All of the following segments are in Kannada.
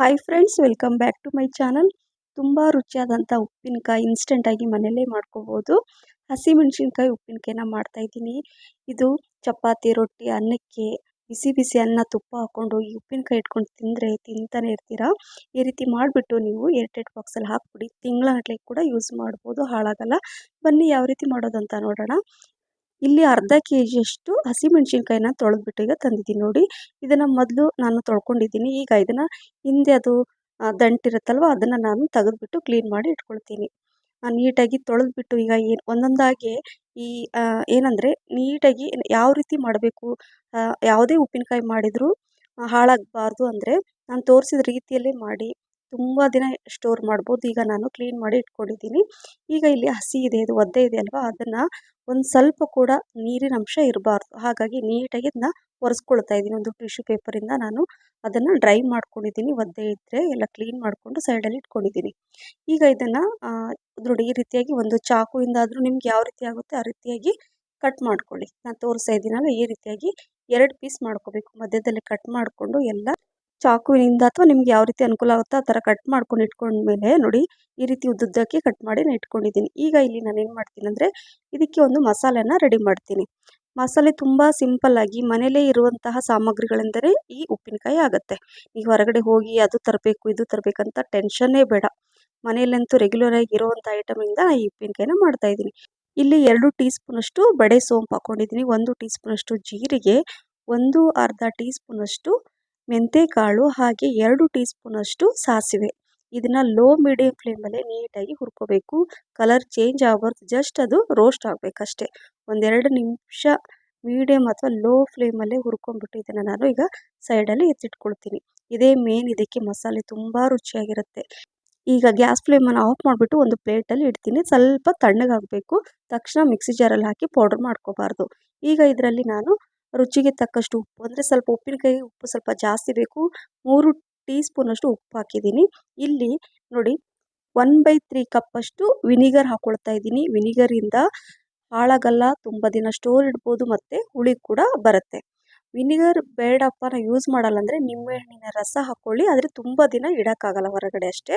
Hi friends welcome back to my channel ತುಂಬ ರುಚಿಯಾದಂಥ ಉಪ್ಪಿನಕಾಯಿ ಇನ್ಸ್ಟೆಂಟಾಗಿ ಮನೆಯಲ್ಲೇ ಮಾಡ್ಕೋಬೋದು. ಹಸಿಮೆಣ್ಸಿನ್ಕಾಯಿ ಉಪ್ಪಿನಕಾಯಿನ ಮಾಡ್ತಾಯಿದ್ದೀನಿ ಇದು ಚಪಾತಿ, ರೊಟ್ಟಿ, ಅನ್ನಕ್ಕೆ ಬಿಸಿ ಬಿಸಿ ಅನ್ನ ತುಪ್ಪ ಹಾಕ್ಕೊಂಡು ಈ ಉಪ್ಪಿನಕಾಯಿ ಇಟ್ಕೊಂಡು ತಿಂದರೆ ತಿಂತಾನೆ ಇರ್ತೀರಾ? ಈ ರೀತಿ ಮಾಡಿಬಿಟ್ಟು ನೀವು ಏರ್ಟೆಡ್ ಬಾಕ್ಸಲ್ಲಿ ಹಾಕ್ಬಿಡಿ. ತಿಂಗಳಗಟ್ಟಲೆ ಕೂಡ ಯೂಸ್ ಮಾಡ್ಬೋದು. ಹಾಳಾಗಲ್ಲ. ಬನ್ನಿ ಯಾವ ರೀತಿ ಮಾಡೋದಂತ ನೋಡೋಣ. ಇಲ್ಲಿ ಅರ್ಧ ಕೆ ಜಿಯಷ್ಟು ಹಸಿಮೆಣ್ಸಿನ್ಕಾಯಿನ ತೊಳೆದ್ಬಿಟ್ಟು ಈಗ ತಂದಿದ್ದೀನಿ ನೋಡಿ. ಇದನ್ನು ಮೊದಲು ನಾನು ತೊಳ್ಕೊಂಡಿದ್ದೀನಿ. ಈಗ ಇದನ್ನು ಹಿಂದೆ ಅದು ದಂಟಿರುತ್ತಲ್ವ ಅದನ್ನು ನಾನು ತೆಗೆದ್ಬಿಟ್ಟು ಕ್ಲೀನ್ ಮಾಡಿ ಇಟ್ಕೊಳ್ತೀನಿ. ನೀಟಾಗಿ ತೊಳೆದ್ಬಿಟ್ಟು ಈಗ ಏನು, ಒಂದೊಂದಾಗಿ ಈ ಏನಂದರೆ ನೀಟಾಗಿ ಯಾವ ರೀತಿ ಮಾಡಬೇಕು ಯಾವುದೇ ಉಪ್ಪಿನಕಾಯಿ ಮಾಡಿದರೂ ಹಾಳಾಗಬಾರ್ದು ಅಂದರೆ ನಾನು ತೋರಿಸಿದ ರೀತಿಯಲ್ಲೇ ಮಾಡಿ. ತುಂಬ ದಿನ ಸ್ಟೋರ್ ಮಾಡ್ಬೋದು. ಈಗ ನಾನು ಕ್ಲೀನ್ ಮಾಡಿ ಇಟ್ಕೊಂಡಿದ್ದೀನಿ. ಈಗ ಇಲ್ಲಿ ಹಸಿ ಇದೆ ಅದು ಒದ್ದೆ ಇದೆ ಅಲ್ವಾ? ಅದನ್ನು ಒಂದು ಸ್ವಲ್ಪ ಕೂಡ ನೀರಿನ ಅಂಶ ಇರಬಾರ್ದು. ಹಾಗಾಗಿ ನೀಟಾಗಿ ಇದನ್ನ ಒರೆಸ್ಕೊಳ್ತಾ ಇದ್ದೀನಿ. ಒಂದು ಟಿಶ್ಯೂ ಪೇಪರಿಂದ ನಾನು ಅದನ್ನು ಡ್ರೈ ಮಾಡ್ಕೊಂಡಿದ್ದೀನಿ. ಒದ್ದೆ ಇದ್ದರೆ ಎಲ್ಲ ಕ್ಲೀನ್ ಮಾಡಿಕೊಂಡು ಸೈಡಲ್ಲಿ ಇಟ್ಕೊಂಡಿದ್ದೀನಿ. ಈಗ ಇದನ್ನು ನೋಡಿ ಈ ರೀತಿಯಾಗಿ ಒಂದು ಚಾಕುವಿಂದಾದರೂ ನಿಮ್ಗೆ ಯಾವ ರೀತಿ ಆಗುತ್ತೆ ಆ ರೀತಿಯಾಗಿ ಕಟ್ ಮಾಡ್ಕೊಳ್ಳಿ. ನಾನು ತೋರಿಸ್ತಾ ಇದ್ದೀನಲ್ಲ, ಈ ರೀತಿಯಾಗಿ ಎರಡು ಪೀಸ್ ಮಾಡ್ಕೋಬೇಕು. ಮಧ್ಯದಲ್ಲಿ ಕಟ್ ಮಾಡಿಕೊಂಡು ಎಲ್ಲ ಚಾಕುವಿನಿಂದ ಅಥವಾ ನಿಮ್ಗೆ ಯಾವ ರೀತಿ ಅನುಕೂಲ ಆಗುತ್ತೋ ಆ ಥರ ಕಟ್ ಮಾಡ್ಕೊಂಡು ಇಟ್ಕೊಂಡ್ಮೇಲೆ ನೋಡಿ ಈ ರೀತಿ ಉದ್ದುದ್ದಕ್ಕೆ ಕಟ್ ಮಾಡಿ ನಾನು ಇಟ್ಕೊಂಡಿದ್ದೀನಿ. ಈಗ ಇಲ್ಲಿ ನಾನು ಏನು ಮಾಡ್ತೀನಿ ಅಂದರೆ ಇದಕ್ಕೆ ಒಂದು ಮಸಾಲೆನ ರೆಡಿ ಮಾಡ್ತೀನಿ. ಮಸಾಲೆ ತುಂಬ ಸಿಂಪಲ್ಲಾಗಿ ಮನೆಯಲ್ಲೇ ಇರುವಂತಹ ಸಾಮಗ್ರಿಗಳೆಂದರೆ ಈ ಉಪ್ಪಿನಕಾಯಿ ಆಗುತ್ತೆ. ಈಗ ಹೊರಗಡೆ ಹೋಗಿ ಅದು ತರಬೇಕು, ಇದು ತರಬೇಕಂತ ಟೆನ್ಷನ್ನೇ ಬೇಡ. ಮನೆಯಲ್ಲಂತೂ ರೆಗ್ಯುಲರಾಗಿ ಇರುವಂಥ ಐಟಮಿಂದ ಈ ಉಪ್ಪಿನಕಾಯಿನ ಮಾಡ್ತಾಯಿದ್ದೀನಿ ಇಲ್ಲಿ ಎರಡು ಟೀ ಸ್ಪೂನಷ್ಟು ಬಡೆ ಸೋಂಪು ಹಾಕ್ಕೊಂಡಿದ್ದೀನಿ ಒಂದು ಟೀ ಸ್ಪೂನಷ್ಟು ಜೀರಿಗೆ, ಒಂದು ಅರ್ಧ ಟೀ ಸ್ಪೂನಷ್ಟು ಮೆಂತೆಕಾಳು ಹಾಗೆ ಎರಡು ಟೀ ಸ್ಪೂನಷ್ಟು ಸಾಸಿವೆ. ಇದನ್ನು ಲೋ ಮೀಡಿಯಂ ಫ್ಲೇಮಲ್ಲೇ ನೀಟಾಗಿ ಹುರ್ಕೋಬೇಕು. ಕಲರ್ ಚೇಂಜ್ ಆಗಬಾರ್ದು ಜಸ್ಟ್ ಅದು ರೋಸ್ಟ್ ಆಗಬೇಕಷ್ಟೆ. ಒಂದೆರಡು ನಿಮಿಷ ಮೀಡಿಯಮ್ ಅಥವಾ ಲೋ ಫ್ಲೇಮಲ್ಲೇ ಹುರ್ಕೊಂಡ್ಬಿಟ್ಟು ಇದನ್ನು ನಾನು ಈಗ ಸೈಡಲ್ಲಿ ಎತ್ತಿಟ್ಕೊಳ್ತೀನಿ. ಇದೇ ಮೇನ್ ಇದಕ್ಕೆ ಮಸಾಲೆ ತುಂಬ ರುಚಿಯಾಗಿರುತ್ತೆ. ಈಗ ಗ್ಯಾಸ್ ಫ್ಲೇಮನ್ನು ಆಫ್ ಮಾಡಿಬಿಟ್ಟು ಒಂದು ಪ್ಲೇಟಲ್ಲಿ ಇಡ್ತೀನಿ. ಸ್ವಲ್ಪ ತಣ್ಣಗಾಗಬೇಕು. ತಕ್ಷಣ ಮಿಕ್ಸಿ ಜಾರಲ್ಲಿ ಹಾಕಿ ಪೌಡರ್ ಮಾಡ್ಕೋಬಾರ್ದು. ಈಗ ಇದರಲ್ಲಿ ನಾನು ರುಚಿಗೆ ತಕ್ಕಷ್ಟು ಉಪ್ಪು. ಅಂದರೆ ಸ್ವಲ್ಪ ಉಪ್ಪಿನಕಾಯಿ ಉಪ್ಪು ಸ್ವಲ್ಪ ಜಾಸ್ತಿ ಬೇಕು. ಮೂರು ಟೀ ಸ್ಪೂನಷ್ಟು ಉಪ್ಪು ಹಾಕಿದ್ದೀನಿ. ಇಲ್ಲಿ ನೋಡಿ ಒನ್ ಬೈ ತ್ರೀ ಕಪ್ಪಷ್ಟು ವಿನಿಗರ್ ಹಾಕ್ಕೊಳ್ತಾ ಇದ್ದೀನಿ. ವಿನಿಗರಿಂದ ಹಾಳಾಗಲ್ಲ. ತುಂಬ ದಿನ ಸ್ಟೋರ್ ಇಡ್ಬೋದು. ಮತ್ತು ಹುಳಿ ಕೂಡ ಬರುತ್ತೆ. ವಿನಿಗರ್ ಬೇಡಪ್ಪ ನಾವು ಯೂಸ್ ಮಾಡಲ್ಲ ಅಂದರೆ ನಿಂಬೆಹಣ್ಣಿನ ರಸ ಹಾಕ್ಕೊಳ್ಳಿ ಆದರೆ ತುಂಬ ದಿನ ಇಡೋಕ್ಕಾಗಲ್ಲ ಹೊರಗಡೆ ಅಷ್ಟೇ.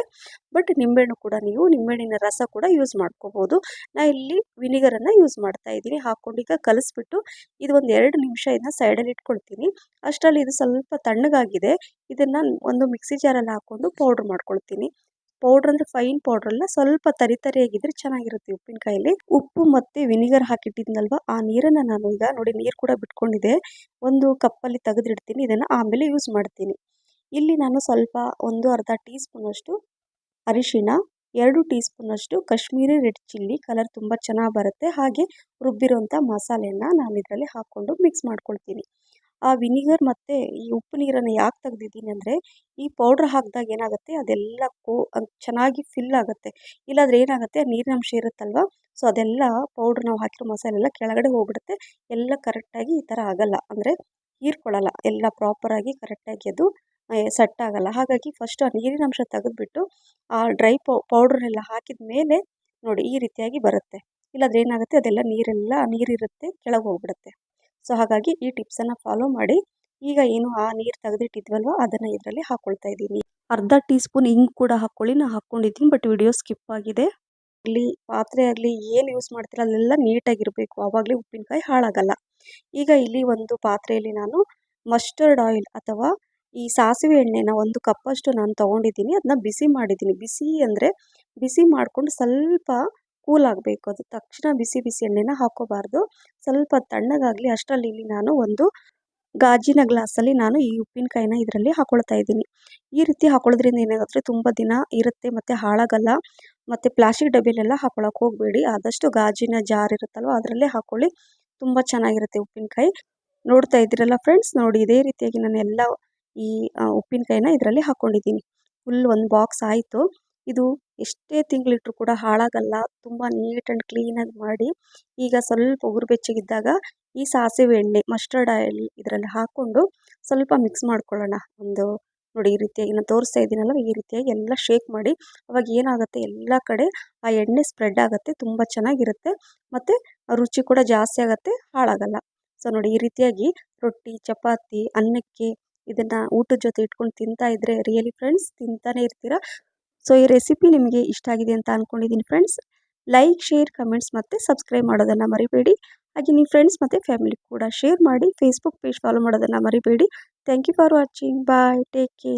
ಬಟ್ ನಿಂಬೆಹಣ್ಣು ಕೂಡ ನೀವು ನಿಂಬೆಹಣ್ಣಿನ ರಸ ಕೂಡ ಯೂಸ್ ಮಾಡ್ಕೋಬೋದು. ನಾ ಇಲ್ಲಿ ವಿನಿಗರನ್ನು ಯೂಸ್ ಮಾಡ್ತಾ ಇದ್ದೀನಿ. ಹಾಕ್ಕೊಂಡು ಈಗ ಕಲಿಸ್ಬಿಟ್ಟು ಇದು ಒಂದು ಎರಡು ನಿಮಿಷ ಇದನ್ನ ಸೈಡಲ್ಲಿ ಇಟ್ಕೊಳ್ತೀನಿ. ಅಷ್ಟರಲ್ಲಿ ಇದು ಸ್ವಲ್ಪ ತಣ್ಣಗಾಗಿದೆ. ಇದನ್ನು ಒಂದು ಮಿಕ್ಸಿ ಜಾರಲ್ಲಿ ಹಾಕ್ಕೊಂಡು ಪೌಡ್ರ್ ಮಾಡ್ಕೊಳ್ತೀನಿ. ಪೌಡ್ರ್ ಅಂದರೆ ಫೈನ್ ಪೌಡರ್ ಅಲ್ಲ, ಸ್ವಲ್ಪ ತರಿ ತರಿಯಾಗಿದ್ರೆ ಚೆನ್ನಾಗಿರುತ್ತೆ ಉಪ್ಪಿನಕಾಯಲ್ಲಿ ಉಪ್ಪು ಮತ್ತೆ ವಿನಿಗರ್ ಹಾಕಿಟ್ಟಿದ್ನಲ್ವ, ಆ ನೀರನ್ನು ನಾನು ಈಗ ನೋಡಿ ನೀರು ಕೂಡ ಬಿಟ್ಕೊಂಡಿದೆ ಒಂದು ಕಪ್ಪಲ್ಲಿ ತೆಗೆದಿಡ್ತೀನಿ, ಇದನ್ನು ಆಮೇಲೆ ಯೂಸ್ ಮಾಡ್ತೀನಿ. ಇಲ್ಲಿ ನಾನು ಸ್ವಲ್ಪ ಒಂದು ಅರ್ಧ ಟೀ ಸ್ಪೂನಷ್ಟು ಅರಿಶಿನ ಎರಡು ಟೀ ಸ್ಪೂನಷ್ಟು ಕಾಶ್ಮೀರಿ ರೆಡ್ ಚಿಲ್ಲಿ ಕಲರ್ ತುಂಬ ಚೆನ್ನಾಗಿ ಬರುತ್ತೆ. ಹಾಗೆ ರುಬ್ಬಿರೋಂಥ ಮಸಾಲೆಯನ್ನು ನಾನು ಇದರಲ್ಲಿ ಹಾಕ್ಕೊಂಡು ಮಿಕ್ಸ್ ಮಾಡ್ಕೊಳ್ತೀನಿ. ಆ ವಿನಿಗರ್ ಮತ್ತು ಈ ಉಪ್ಪು ನೀರನ್ನು ಯಾಕೆ ತೆಗ್ದಿದ್ದೀನಿ ಅಂದರೆ, ಈ ಪೌಡ್ರ್ ಹಾಕಿದಾಗ ಏನಾಗುತ್ತೆ, ಅದೆಲ್ಲ ಕೂ ಚೆನ್ನಾಗಿ ಫಿಲ್ ಆಗುತ್ತೆ. ಇಲ್ಲಾಂದ್ರೆ ಏನಾಗುತ್ತೆ ನೀರಿನಂಶ ಇರುತ್ತಲ್ವ? ಸೊ ಅದೆಲ್ಲ ಪೌಡ್ರ್ ನಾವು ಹಾಕಿರೋ ಮಸಾಲೆ ಎಲ್ಲ ಕೆಳಗಡೆ ಹೋಗ್ಬಿಡುತ್ತೆ. ಎಲ್ಲ ಕರೆಕ್ಟಾಗಿ ಈ ಥರ ಆಗೋಲ್ಲ. ಅಂದರೆ ಹೀರ್ಕೊಳ್ಳಲ್ಲ. ಎಲ್ಲ ಪ್ರಾಪರಾಗಿ ಕರೆಕ್ಟಾಗಿ ಅದು ಸೆಟ್ ಆಗೋಲ್ಲ. ಹಾಗಾಗಿ ಫಸ್ಟ್ ಆ ನೀರಿನಂಶ ತೆಗೆದುಬಿಟ್ಟು, ಆ ಡ್ರೈ ಪೌಡ್ರನ್ನೆಲ್ಲ ಹಾಕಿದ ಮೇಲೆ ನೋಡಿ ಈ ರೀತಿಯಾಗಿ ಬರುತ್ತೆ. ಇಲ್ಲಾಂದ್ರೆ ಏನಾಗುತ್ತೆ, ಅದೆಲ್ಲ ನೀರೆಲ್ಲ, ನೀರಿರುತ್ತೆ, ಕೆಳಗೆ ಹೋಗ್ಬಿಡುತ್ತೆ. ಸೊ ಹಾಗಾಗಿ ಈ ಟಿಪ್ಸನ್ನು ಫಾಲೋ ಮಾಡಿ. ಈಗ ಏನು ಆ ನೀರು ತೆಗೆದಿಟ್ಟಿದ್ವಲ್ವ ಅದನ್ನು ಇದರಲ್ಲಿ ಹಾಕ್ಕೊಳ್ತಾ ಇದ್ದೀನಿ. ಅರ್ಧ ಟೀ ಸ್ಪೂನ್ ಹಿಂಗೆ ಕೂಡ ಹಾಕ್ಕೊಳ್ಳಿ ನಾನು ಹಾಕ್ಕೊಂಡಿದ್ದೀನಿ ಬಟ್ ವಿಡಿಯೋ ಸ್ಕಿಪ್ ಆಗಿದೆ. ಇಲ್ಲಿ ಪಾತ್ರೆ ಆಗಲಿ ಏನು ಯೂಸ್ ಮಾಡ್ತೀರ ಅಲ್ಲೆಲ್ಲ ನೀಟಾಗಿರಬೇಕು. ಆವಾಗಲೇ ಉಪ್ಪಿನಕಾಯಿ ಹಾಳಾಗಲ್ಲ. ಈಗ ಇಲ್ಲಿ ಒಂದು ಪಾತ್ರೆಯಲ್ಲಿ ನಾನು ಮಸ್ಟರ್ಡ್ ಆಯಿಲ್ ಅಥವಾ ಈ ಸಾಸಿವೆ ಎಣ್ಣೆನ ಒಂದು ಕಪ್ಪಷ್ಟು ನಾನು ತೊಗೊಂಡಿದ್ದೀನಿ. ಅದನ್ನ ಬಿಸಿ ಮಾಡಿದ್ದೀನಿ. ಬಿಸಿ ಅಂದರೆ ಬಿಸಿ ಮಾಡಿಕೊಂಡು ಸ್ವಲ್ಪ ಕೂಲ್ ಆಗಬೇಕು. ಅದು ತಕ್ಷಣ ಬಿಸಿ ಬಿಸಿ ಎಣ್ಣೆನ ಹಾಕ್ಕೋಬಾರ್ದು ಸ್ವಲ್ಪ ತಣ್ಣಗಾಗಲಿ ಅಷ್ಟರಲ್ಲಿ ಇಲ್ಲಿ ನಾನು ಒಂದು ಗಾಜಿನ ಗ್ಲಾಸಲ್ಲಿ ನಾನು ಈ ಉಪ್ಪಿನಕಾಯಿನ ಇದರಲ್ಲಿ ಹಾಕೊಳ್ತಾ ಇದ್ದೀನಿ. ಈ ರೀತಿ ಹಾಕೊಳ್ಳೋದ್ರಿಂದ ಏನಾಗುತ್ತೆ ತುಂಬ ದಿನ ಇರುತ್ತೆ ಮತ್ತು ಹಾಳಾಗಲ್ಲ. ಮತ್ತು ಪ್ಲಾಸ್ಟಿಕ್ ಡಬ್ಬಿಲೆಲ್ಲ ಹಾಕೊಳಕ್ಕೆ ಹೋಗಬೇಡಿ. ಆದಷ್ಟು ಗಾಜಿನ ಜಾರ್ ಇರುತ್ತಲ್ವ ಅದರಲ್ಲೇ ಹಾಕೊಳ್ಳಿ. ತುಂಬ ಚೆನ್ನಾಗಿರುತ್ತೆ ಉಪ್ಪಿನಕಾಯಿ. ನೋಡ್ತಾ ಇದ್ದೀರಲ್ಲ ಫ್ರೆಂಡ್ಸ್? ನೋಡಿ, ಇದೇ ರೀತಿಯಾಗಿ ನಾನು ಎಲ್ಲ ಈ ಉಪ್ಪಿನಕಾಯಿನ ಇದರಲ್ಲಿ ಹಾಕ್ಕೊಂಡಿದ್ದೀನಿ ಫುಲ್ ಒಂದು ಬಾಕ್ಸ್ ಆಯಿತು. ಇದು ಎಷ್ಟೇ ತಿಂಗಳಿಟ್ರು ಕೂಡ ಹಾಳಾಗಲ್ಲ. ತುಂಬ ನೀಟ್ ಆ್ಯಂಡ್ ಕ್ಲೀನಾಗಿ ಮಾಡಿ. ಈಗ ಸ್ವಲ್ಪ ಉಗುರು ಬೆಚ್ಚಗಿದ್ದಾಗ ಈ ಸಾಸಿವೆ ಎಣ್ಣೆ ಮಸ್ಟರ್ಡ್ ಆಯಿಲ್ ಇದರಲ್ಲಿ ಹಾಕ್ಕೊಂಡು ಸ್ವಲ್ಪ ಮಿಕ್ಸ್ ಮಾಡ್ಕೊಳ್ಳೋಣ. ಒಂದು ನೋಡಿ ಈ ರೀತಿಯಾಗಿ ನಾನು ತೋರಿಸ್ತಾ ಇದ್ದೀನಲ್ಲ ಈ ರೀತಿಯಾಗಿ ಎಲ್ಲ ಶೇಕ್ ಮಾಡಿ. ಅವಾಗ ಏನಾಗುತ್ತೆ? ಎಲ್ಲ ಕಡೆ ಆ ಎಣ್ಣೆ ಸ್ಪ್ರೆಡ್ ಆಗುತ್ತೆ, ತುಂಬ ಚೆನ್ನಾಗಿರುತ್ತೆ ಮತ್ತು ರುಚಿ ಕೂಡ ಜಾಸ್ತಿ ಆಗುತ್ತೆ, ಹಾಳಾಗಲ್ಲ. ಸೊ ನೋಡಿ ಈ ರೀತಿಯಾಗಿ ರೊಟ್ಟಿ, ಚಪಾತಿ, ಅನ್ನಕ್ಕೆ ಇದನ್ನು ಊಟದ ಜೊತೆ ಇಟ್ಕೊಂಡು ತಿಂತಾ ಇದ್ದರೆ ರಿಯಲಿ ಫ್ರೆಂಡ್ಸ್ ತಿಂತಾನೆ ಇರ್ತೀರ? ಸೊ, ಈ ರೆಸಿಪಿ ನಿಮಗೆ ಇಷ್ಟ ಆಗಿದೆ ಅಂತ ಅಂದ್ಕೊಂಡಿದ್ದೀನಿ ಫ್ರೆಂಡ್ಸ್ ಲೈಕ್ ಶೇರ್ ಕಮೆಂಟ್ಸ್ ಮತ್ತು ಸಬ್ಸ್ಕ್ರೈಬ್ ಮಾಡೋದನ್ನು ಮರಿಬೇಡಿ. ಹಾಗೆ ನಿಮ್ಮ ಫ್ರೆಂಡ್ಸ್ ಮತ್ತು ಫ್ಯಾಮಿಲಿ ಕೂಡ ಶೇರ್ ಮಾಡಿ ಫೇಸ್ಬುಕ್ ಪೇಜ್ ಫಾಲೋ ಮಾಡೋದನ್ನು ಮರಿಬೇಡಿ. Thank you for watching bye take care